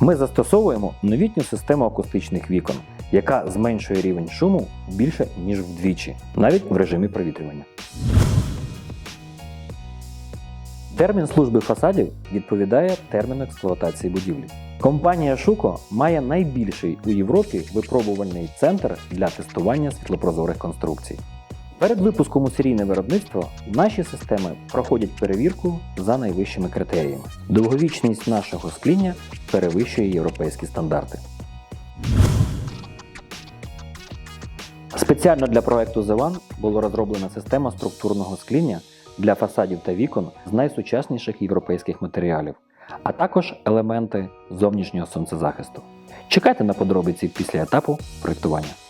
Ми застосовуємо новітню систему акустичних вікон, яка зменшує рівень шуму більше ніж вдвічі, навіть в режимі провітрювання. Термін служби фасадів відповідає терміну експлуатації будівлі. Компанія Шуко має найбільший у Європі випробувальний центр для тестування світлопрозорих конструкцій. Перед випуском у серійне виробництво наші системи проходять перевірку за найвищими критеріями. Довговічність нашого скління перевищує європейські стандарти. Спеціально для проекту The One було розроблена система структурного скління для фасадів та вікон з найсучасніших європейських матеріалів, а також елементи зовнішнього сонцезахисту. Чекайте на подробиці після етапу проєктування.